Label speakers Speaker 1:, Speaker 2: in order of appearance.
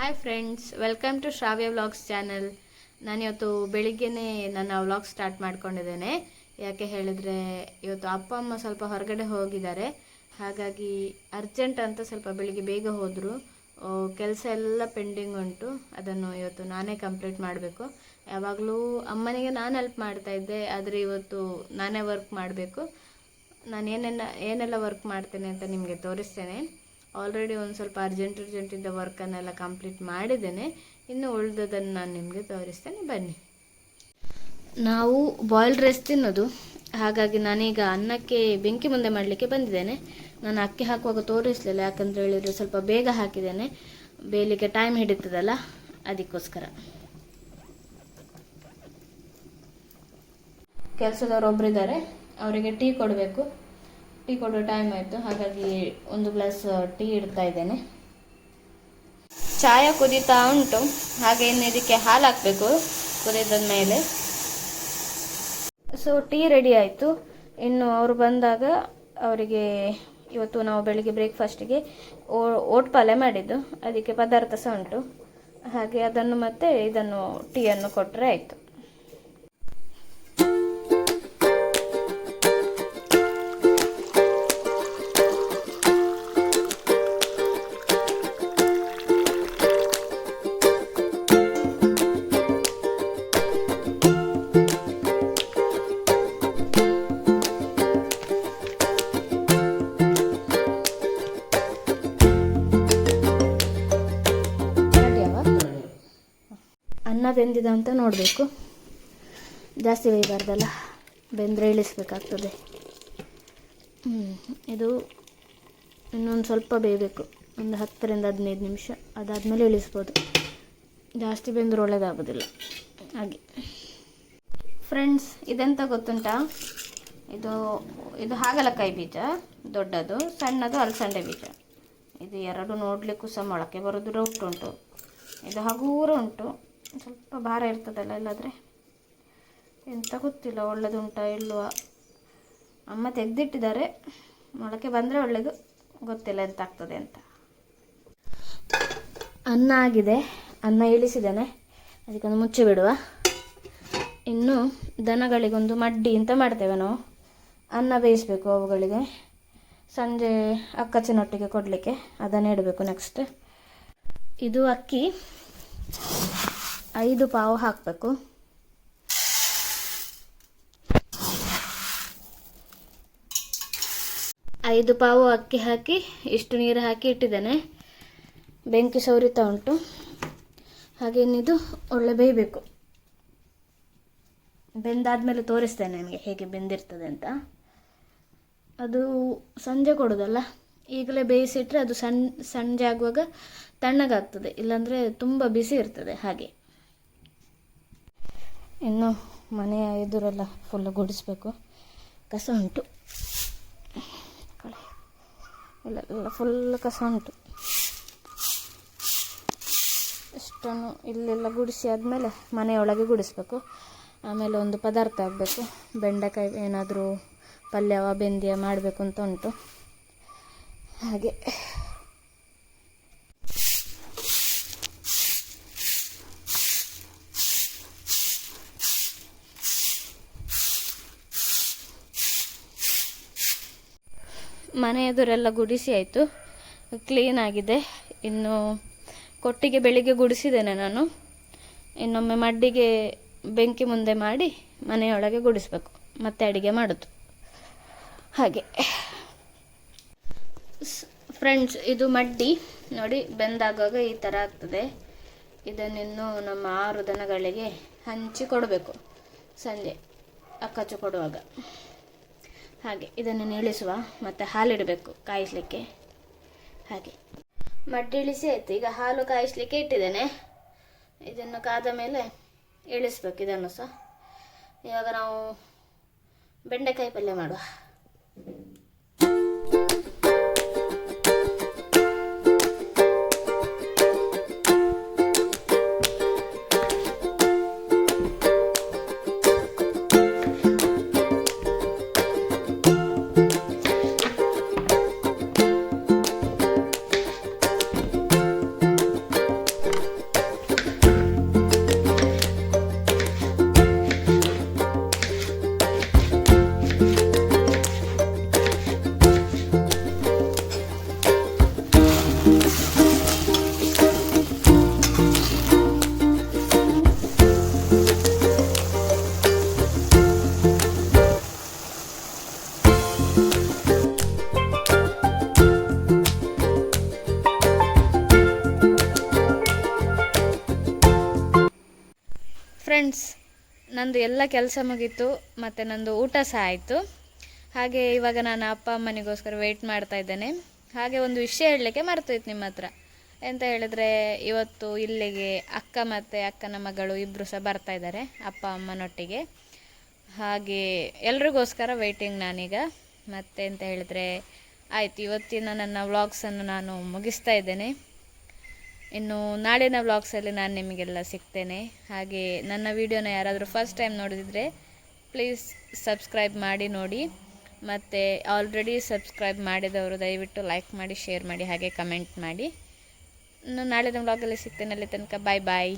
Speaker 1: Hi friends welcome to Shravya vlogs channel ನಾನಿವತ್ತು ಬೆಳಿಗ್ಗೆನೇ ನನ್ನ ವ್ಲಾಗ್ ಸ್ಟಾರ್ಟ್ ಮಾಡ್ಕೊಂಡಿದ್ದೇನೆ. ಯಾಕೆ ಹೇಳಿದರೆ, ಇವತ್ತು ಅಪ್ಪ, ಅಮ್ಮ ಸ್ವಲ್ಪ ಹೊರಗಡೆ ಹೋಗಿದ್ದಾರೆ. ಹಾಗಾಗಿ ಅರ್ಜೆಂಟ್ ಅಂತ ಸ್ವಲ್ಪ ಬೆಳಿಗ್ಗೆ ಬೇಗ ಹೋದರು. ಕೆಲಸ ಎಲ್ಲ ಪೆಂಡಿಂಗ್ ಉಂಟು. ಅದನ್ನು ಇವತ್ತು ನಾನೇ ಕಂಪ್ಲೀಟ್ ಮಾಡಬೇಕು. ಯಾವಾಗಲೂ ಅಮ್ಮನಿಗೆ ನಾನು ಹೆಲ್ಪ್ ಮಾಡ್ತಾ ಇದ್ದೆ, ಆದರೆ ಇವತ್ತು ನಾನೇ ವರ್ಕ್ ಮಾಡಬೇಕು. ನಾನು ಏನೆಲ್ಲ ಏನೆಲ್ಲ ವರ್ಕ್ ಮಾಡ್ತೇನೆ ಅಂತ ನಿಮಗೆ ತೋರಿಸ್ತೇನೆ. ಆಲ್ರೆಡಿ ಒಂದು ಸ್ವಲ್ಪ ಅರ್ಜೆಂಟ್ ಅರ್ಜೆಂಟ್ ಇದ್ದ ವರ್ಕನ್ನೆಲ್ಲ ಕಂಪ್ಲೀಟ್ ಮಾಡಿದ್ದೇನೆ. ಇನ್ನು ಉಳಿದದನ್ನು ನಾನು ನಿಮಗೆ ತೋರಿಸ್ತೇನೆ. ಬನ್ನಿ. ನಾವು ಬಾಯ್ಲ್ಡ್ ರೈಸ್ ತಿನ್ನೋದು. ಹಾಗಾಗಿ ನಾನೀಗ ಅನ್ನಕ್ಕೆ ಬೆಂಕಿ ಮುಂದೆ ಮಾಡಲಿಕ್ಕೆ ಬಂದಿದ್ದೇನೆ. ನಾನು ಅಕ್ಕಿ ಹಾಕುವಾಗ ತೋರಿಸಲಿಲ್ಲ ಯಾಕಂತ ಹೇಳಿದರೆ ಸ್ವಲ್ಪ ಬೇಗ ಹಾಕಿದ್ದೇನೆ. ಬೇಯಲಿಕ್ಕೆ ಟೈಮ್ ಹಿಡಿತದಲ್ಲ, ಅದಕ್ಕೋಸ್ಕರ. ಕೆಲಸದವ್ರು ಒಬ್ಬರಿದ್ದಾರೆ ಅವರಿಗೆ ಟೀ ಕೊಡಬೇಕು. ಟೀ ಕೊಡೋ ಟೈಮ್ ಆಯಿತು. ಹಾಗಾಗಿ ಒಂದು ಗ್ಲಾಸ್ ಟೀ ಇಡ್ತಾ ಇದ್ದೇನೆ. ಚಾಯ ಕುದೀತಾ ಉಂಟು. ಹಾಗೆ ಇನ್ನು ಇದಕ್ಕೆ ಹಾಲು ಹಾಕಬೇಕು ಕುದಿದ ಮೇಲೆ. ಸೊ ಟೀ ರೆಡಿ ಆಯಿತು. ಇನ್ನು ಅವರು ಬಂದಾಗ ಅವರಿಗೆ ಇವತ್ತು ನಾವು ಬೆಳಿಗ್ಗೆ ಬ್ರೇಕ್ಫಾಸ್ಟಿಗೆ ಓಟ್ ಪಾಲೆ ಮಾಡಿದ್ದು. ಅದಕ್ಕೆ ಪದಾರ್ಥ ಸಹ ಉಂಟು. ಹಾಗೆ ಅದನ್ನು ಮತ್ತೆ ಇದನ್ನು ಟೀಯನ್ನು ಕೊಟ್ಟರೆ ಆಯಿತು. ಅನ್ನ ಬೆಂದಿದ ಅಂತ ನೋಡಬೇಕು. ಜಾಸ್ತಿ ಬೇಯಬಾರ್ದಲ್ಲ, ಬೆಂದರೆ ಇಳಿಸ್ಬೇಕಾಗ್ತದೆ. ಇದು ಇನ್ನೊಂದು ಸ್ವಲ್ಪ ಬೇಯಬೇಕು, ಒಂದು ಹತ್ತರಿಂದ ಹದಿನೈದು ನಿಮಿಷ, ಅದಾದಮೇಲೆ ಇಳಿಸ್ಬೋದು. ಜಾಸ್ತಿ ಬೆಂದರೆ ಒಳ್ಳೆಯದಾಗೋದಿಲ್ಲ ಹಾಗೆ. ಫ್ರೆಂಡ್ಸ್ ಇದೆಂತ ಗೊತ್ತುಂಟಾ? ಇದು ಇದು ಹಾಗಲಕಾಯಿ ಬೀಜ, ದೊಡ್ಡದು, ಸಣ್ಣದು ಅಲಸಂಡೆ ಬೀಜ. ಇದು ಎರಡು ನೋಡಲಿಕ್ಕೂ ಸಹ ಮೊಳಕೆ ಬರೋದು ಉಂಟು. ಇದು ಹಗೂರ ಉಂಟು. ಸ್ವಲ್ಪ ಭಾರ ಇರ್ತದಲ್ಲ ಇಲ್ಲಾದರೆ ಎಂತ ಗೊತ್ತಿಲ್ಲ, ಒಳ್ಳೆದುಂಟಾ ಇಲ್ವಾ? ಅಮ್ಮ ತೆಗೆದಿಟ್ಟಿದ್ದಾರೆ. ಮೊಳಕೆ ಬಂದರೆ ಒಳ್ಳೆಯದು ಗೊತ್ತಿಲ್ಲ ಎಂತ ಆಗ್ತದೆ ಅಂತ. ಅನ್ನ ಆಗಿದೆ. ಅನ್ನ ಇಳಿಸಿದ್ದೇನೆ. ಅದಕ್ಕೊಂದು ಮುಚ್ಚಿ ಬಿಡುವ. ಇನ್ನು ದನಗಳಿಗೊಂದು ಮಡ್ಡಿ ಅಂತ ಮಾಡ್ತೇವೆ ನಾವು. ಅನ್ನ ಬೇಯಿಸಬೇಕು ಅವುಗಳಿಗೆ. ಸಂಜೆ ಅಕ್ಕಚ್ಚಿನೊಟ್ಟಿಗೆ ಕೊಡಲಿಕ್ಕೆ. ಅದನ್ನು ಇಡಬೇಕು ನೆಕ್ಸ್ಟ್ ಇದು ಅಕ್ಕಿ. ಐದು ಪಾವು ಹಾಕಬೇಕು. ಐದು ಪಾವು ಅಕ್ಕಿ ಹಾಕಿ ಇಷ್ಟು ನೀರು ಹಾಕಿ ಇಟ್ಟಿದ್ದೇನೆ. ಬೆಂಕಿ ಸೌರಿತಾ ಉಂಟು. ಹಾಗೆ ಇನ್ನಿದು ಒಳ್ಳೆ ಬೇಯಬೇಕು. ಬೆಂದಾದ್ಮೇಲೆ ತೋರಿಸ್ತೇನೆ ನಿಮಗೆ ಹೇಗೆ ಬೆಂದಿರ್ತದೆ ಅಂತ. ಅದು ಸಂಜೆ ಕೊಡೋದಲ್ಲ, ಈಗಲೇ ಬೇಯಿಸಿಟ್ರೆ ಅದು ಸಣ್ಣ ಸಂಜೆ ಆಗುವಾಗ ತಣ್ಣಗಾಗ್ತದೆ, ಇಲ್ಲಾಂದರೆ ತುಂಬ ಬಿಸಿ ಇರ್ತದೆ ಹಾಗೆ. ಇನ್ನು ಮನೆಯ ಎದುರೆಲ್ಲ ಫುಲ್ ಗುಡಿಸ್ಬೇಕು. ಕಸ ಉಂಟು. ಕಳೆ ಇಲ್ಲ ಫುಲ್ ಕಸ ಉಂಟು. ಇಷ್ಟನ್ನು ಇಲ್ಲೆಲ್ಲ ಗುಡಿಸಿ ಆದಮೇಲೆ ಮನೆಯೊಳಗೆ ಗುಡಿಸ್ಬೇಕು. ಆಮೇಲೆ ಒಂದು ಪದಾರ್ಥ ಆಗಬೇಕು ಬೆಂಡೆಕಾಯಿ ಏನಾದರೂ ಪಲ್ಯವ ಬೆಂದಿಯ ಮಾಡಬೇಕು ಅಂತ ಉಂಟು. ಹಾಗೆ. ಮನೆ ಎದುರೆಲ್ಲ ಗುಡಿಸಿ ಆಯಿತು. ಕ್ಲೀನ್ ಆಗಿದೆ. ಇನ್ನು ಕೊಟ್ಟಿಗೆ ಬೆಳಿಗ್ಗೆ ಗುಡಿಸಿದ್ದೇನೆ ನಾನು. ಇನ್ನೊಮ್ಮೆ ಮಡ್ಡಿಗೆ ಬೆಂಕಿ ಮುಂದೆ ಮಾಡಿ ಮನೆಯೊಳಗೆ ಗುಡಿಸ್ಬೇಕು. ಮತ್ತೆ ಅಡಿಗೆ ಮಾಡೋದು. ಹಾಗೆ. ಫ್ರೆಂಡ್ಸ್ ಇದು ಮಡ್ಡಿ. ನೋಡಿ, ಬೆಂದಾಗುವಾಗ ಈ ಥರ ಆಗ್ತದೆ. ಇದನ್ನಿನ್ನೂ ನಮ್ಮ ಆರು ದನಗಳಿಗೆ ಹಂಚಿ ಕೊಡಬೇಕು. ಸಂಜೆ ಅಕ್ಕಚ್ಚು ಕೊಡುವಾಗ. ಹಾಗೆ, ಇದನ್ನು ಇಳಿಸುವ ಮತ್ತು ಹಾಲಿಡಬೇಕು, ಕಾಯಿಸಲಿಕ್ಕೆ. ಹಾಗೆ. ಮಡ್ಡಿ ಇಳಿಸಿ ಆಯಿತು. ಈಗ ಹಾಲು ಕಾಯಿಸಲಿಕ್ಕೆ ಇಟ್ಟಿದ್ದೇನೆ. ಇದನ್ನು ಕಾದ ಮೇಲೆ ಇಳಿಸ್ಬೇಕು, ಇದನ್ನು ಸಹ. ಇವಾಗ ನಾವು ಬೆಂಡೆಕಾಯಿ ಪಲ್ಯ ಮಾಡುವ. ಫ್ರೆಂಡ್ಸ್ ನಂದು ಎಲ್ಲ ಕೆಲಸ ಮುಗೀತು, ಮತ್ತು ನಂದು ಊಟ ಸಹ ಆಯಿತು. ಹಾಗೆ ಇವಾಗ ನಾನು ಅಪ್ಪ ಅಮ್ಮನಿಗೋಸ್ಕರ ವೆಯ್ಟ್ ಮಾಡ್ತಾ ಇದ್ದೇನೆ. ಹಾಗೆ ಒಂದು ವಿಷಯ ಹೇಳಲಿಕ್ಕೆ ಮರ್ತೋಯ್ತು ನಿಮ್ಮ ಹತ್ರ. ಎಂತ ಹೇಳಿದ್ರೆ, ಇವತ್ತು ಇಲ್ಲಿಗೆ ಅಕ್ಕ ಮತ್ತು ಅಕ್ಕನ ಮಗಳು ಇಬ್ಬರು ಸಹ ಬರ್ತಾ ಇದ್ದಾರೆ, ಅಪ್ಪ ಅಮ್ಮನೊಟ್ಟಿಗೆ. ಹಾಗೆ ಎಲ್ರಿಗೋಸ್ಕರ ವೆಯ್ಟಿಂಗ್ ನಾನೀಗ. ಮತ್ತೆ ಎಂತ ಹೇಳಿದ್ರೆ, ಆಯಿತು, ಇವತ್ತಿನ ನನ್ನ ವ್ಲಾಗ್ಸನ್ನು ನಾನು ಮುಗಿಸ್ತಾ ಇದ್ದೇನೆ. ಇನ್ನು ನಾಳಿನ ವ್ಲಾಗ್ಸಲ್ಲಿ ನಾನು ನಿಮಗೆಲ್ಲ ಸಿಗ್ತೇನೆ. ಹಾಗೆ ನನ್ನ ವಿಡಿಯೋನ ಯಾರಾದರೂ ಫಸ್ಟ್ ಟೈಮ್ ನೋಡಿದರೆ ಪ್ಲೀಸ್ ಸಬ್ಸ್ಕ್ರೈಬ್ ಮಾಡಿ ನೋಡಿ. ಮತ್ತು ಆಲ್ರೆಡಿ ಸಬ್ಸ್ಕ್ರೈಬ್ ಮಾಡಿದವರು ದಯವಿಟ್ಟು ಲೈಕ್ ಮಾಡಿ ಶೇರ್ ಮಾಡಿ, ಹಾಗೆ ಕಮೆಂಟ್ ಮಾಡಿ. ಇನ್ನು ನಾಳಿನ ವ್ಲಾಗಲ್ಲಿ ಸಿಗ್ತೇನೆ ಅಲ್ಲಿ ತನಕ. ಬಾಯ್ ಬಾಯ್